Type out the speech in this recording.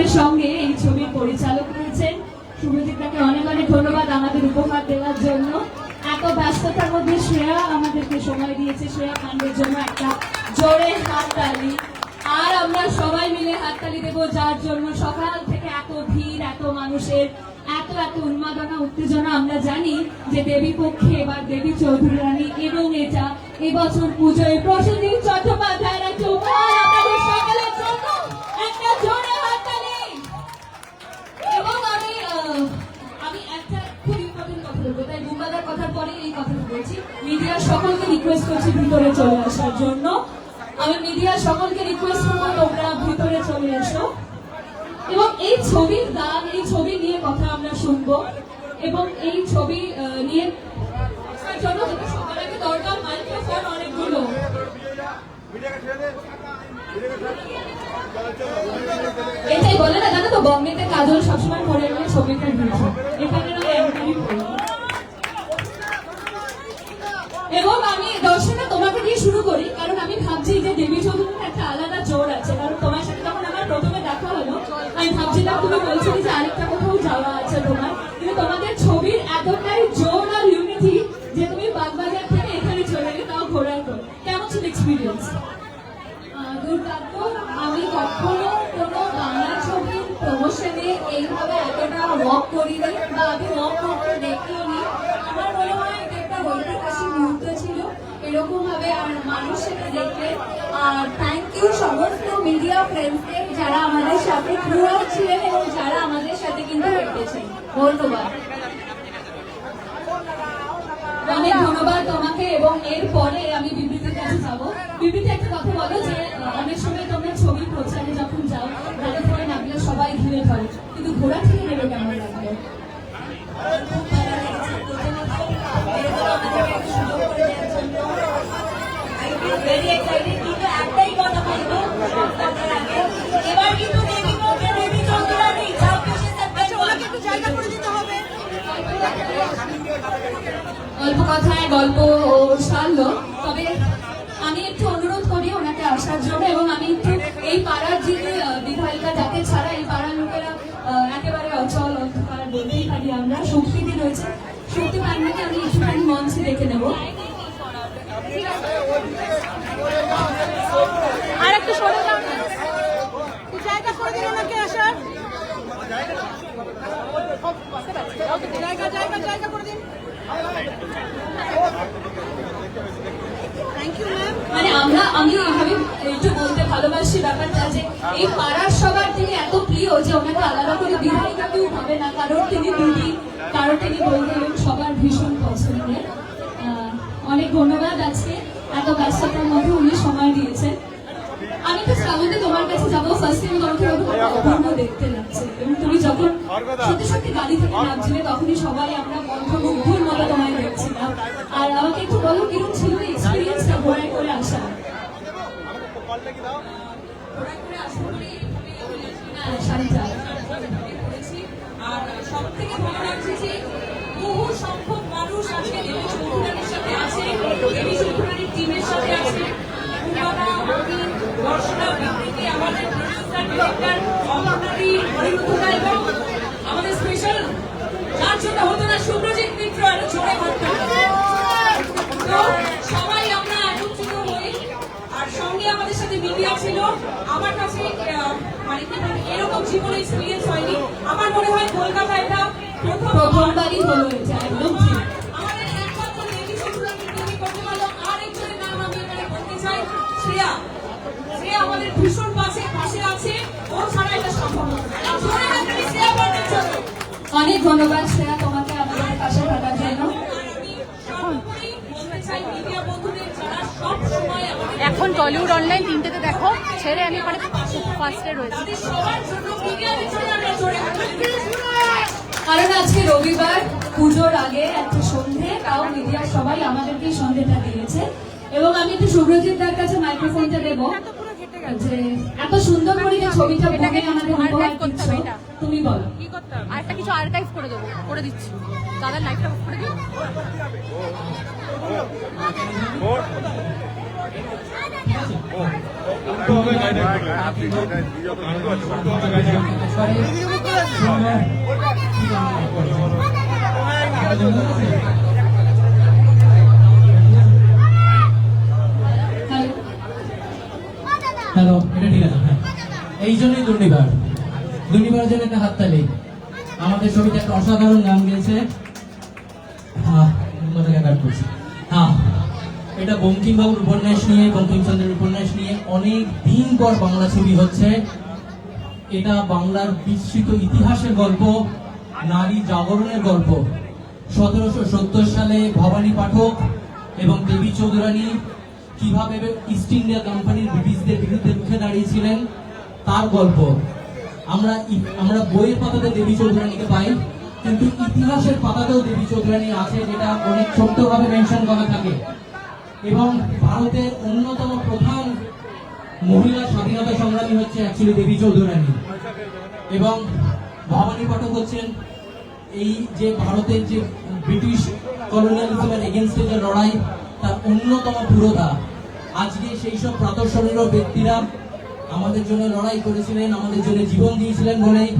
আমাদের সঙ্গে এই ছবির পরিচালক রয়েছেন। শুভজিৎ তাকে অনেক অনেক ধন্যবাদ আমাদের উপহার দেওয়ার জন্য। এত ব্যস্ততার মধ্যে শ্রেয়া আমাদেরকে সময় দিয়েছে। শ্রেয়া কাণ্ডের জন্য একটা জোরে হাততালি। আর আমরা সবাই মিলে হাততালি দেব, যার জন্য সকাল থেকে এত ভিড়, এত মানুষের, এত এত উন্মাদনা, উত্তেজনা আমরা জানি যে দেবী পক্ষে এবার দেবী চৌধুরী রানী এবং এটা এবছর পুজোয় প্রসেনজিৎ চট্টোপাধ্যায়ের আমি সকলকে রিকোয়েস্ট করব তোমরা ভিতরে চলে এসো। এবং এই ছবির এই ছবি নিয়ে কথা আমরা শুনব। এবং এই ছবি নিয়ে অনেকগুলো। এটাই বলে না, জানো তো, বম্বেতে কাজল সবসময় পরে ছবিটা এখানে এক্সপিরিয়েন্স দুর্দান্ত। আমি কখনো কোনো বাংলা ছবির প্রমোশনে এইভাবে এতটা ওয়াক করিনি বা আমি ওয়াক করতে দেখিনি আমার মনে হয় এটা একটা ঐতিহাসিক মুহূর্ত ছিল। এরকম ভাবে আর মানুষ সেটা দেখলে। আর থ্যাংক ইউ সমস্ত মিডিয়া ফ্রেন্ডসকে যারা আমাদের সাথে থ্রু ছিলেন এবং যারা আমাদের সাথে কিন্তু হেঁটেছেন ধন্যবাদ। অনেক ধন্যবাদ তোমাকে এবং এরপরে আমি কাছে যাব। বিবৃতি একটা কথা বলো যে অনেক সময় তোমরা ছবি প্রচারে যখন যাও গাড়ি থেকে নামলে সবাই ঘিরে ধরে। কিন্তু ঘোড়া থেকে নেবে কেমন লাগল অল্প কথায় গল্প সারলো, তবে আসার জন্য এবং আমি একটু এই পাড়ার আহ, বিধায়িকা যাকে ছাড়া এই পাড়ার লোকেরা একেবারে অচল অন্ধকার বলতেই পারি আমরা শক্তিদি রয়েছে। শক্তি পান্নাকে আমি একটুখানি মঞ্চে দেখে নেব। আর একটু সরে জায়গা করে দিন ওনাকে আসার জায়গা করে দিন। মানে সময় দিয়েছেন। আমি তোমার কাছে যাব ফার্স্ট টাইম দেখতে লাগছে। তুমি যখন গাড়ি থেকে নামছিলে, তখনই সবাই আমরা মন্ত্রমুগ্ধর মতো তোমায় দেখছিলাম। আর আমাকে একটু বলো কীরকম ছিল আর সব থেকে ভালো লাগছে যে বহু মানুষ আজকে দেবী চৌধুরানীর সাথে আছে দেবী সাথে আছে দর্শনা বিবৃতি আমাদের প্রডিউসার ডিরেক্টর অমরনারী অনিরুদ্ধদা এবং আমাদের স্পেশাল যার জন্য হতো না সুব্রজিৎ মিত্র আরও জোরে করতাম তো সবাই আমরা একত্রিত হই আর সঙ্গে আমাদের সাথে মিডিয়া ছিল। আমার কাছে মানে কি এরকম জীবন এক্সপিরিয়েন্স হয়নি। আমার মনে হয় কলকাতা এটা প্রথম প্রথমবারই হলো এটা একদম ঠিক। শ্রেয়া। শ্রেয়া আমাদের ভীষণ পাশে পাশে আছে। ও ছাড়া এটা সম্ভব অনেক ধন্যবাদ শ্রেয়া তোমাকে আমাদের পাশে থাকার জন্য আর আমি সর্বোপরি বলতে চাই মিডিয়া বন্ধুদের যারা সব সময় আমাদের এখন টলিউড অনলাইন তিনটেতে দেখো ছেড়ে আমি ওখানে ফার্স্টে রয়েছি। কারণ আজকে রবিবার পুজোর আগে একটা সন্ধে তাও মিডিয়ার সবাই আমাদেরকে সন্ধেটা দিয়েছে। এবং আমি একটু সুব্রজিৎ দার কাছে মাইক্রোফোনটা দেবো যে এত সুন্দর করে যে ছবিটা বনে আমাদের উপহার দিচ্ছ তুমি বলো। কি করতে হবে? আরেকটা কিছু আর্কাইভ করে দেবো করে দিচ্ছি। দাদার লাইফটা করে দিই হ্যালো এটা ঠিক আছে হ্যাঁ। এই জন্যই দুর্নিবার। দুর্নিবারের জন্য একটা হাততালি। আমাদের ছবিতে একটা অসাধারণ গান গেয়েছে। হ্যাঁ কাট করছি। এটা বঙ্কিমবাবুর উপন্যাস নিয়ে, বঙ্কিমচন্দ্রের উপন্যাস নিয়ে অনেক দিন পর বাংলা ছবি হচ্ছে। এটা বাংলার বিস্মৃত ইতিহাসের গল্প, নারী জাগরণের গল্প। সতেরোশো সত্তর সালে ভবানী পাঠক এবং দেবী চৌধুরানী কীভাবে ইস্ট ইন্ডিয়া কোম্পানির ব্রিটিশদের বিরুদ্ধে রুখে দাঁড়িয়েছিলেন, তার গল্প। আমরা আমরা বইয়ের পাতাতে দেবী চৌধুরানীকে পাই, কিন্তু ইতিহাসের পাতাতেও দেবী চৌধুরানী আছে যেটা অনেক ছোট্টভাবে মেনশন করা থাকে। এবং ভারতের অন্যতম প্রধান মহিলা স্বাধীনতা সংগ্রামী হচ্ছে অ্যাকচুয়ালি দেবী চৌধুরানী। এবং ভবানী পাঠক হচ্ছেন এই যে ভারতের যে ব্রিটিশ কলোনিয়ালিজমের এগেনস্টে যে লড়াই, তার অন্যতম পুরোধা আজকে সেই সব প্রাতঃস্মরণীয় ব্যক্তিরা আমাদের জন্য লড়াই করেছিলেন, আমাদের জন্য জীবন দিয়েছিলেন বলেই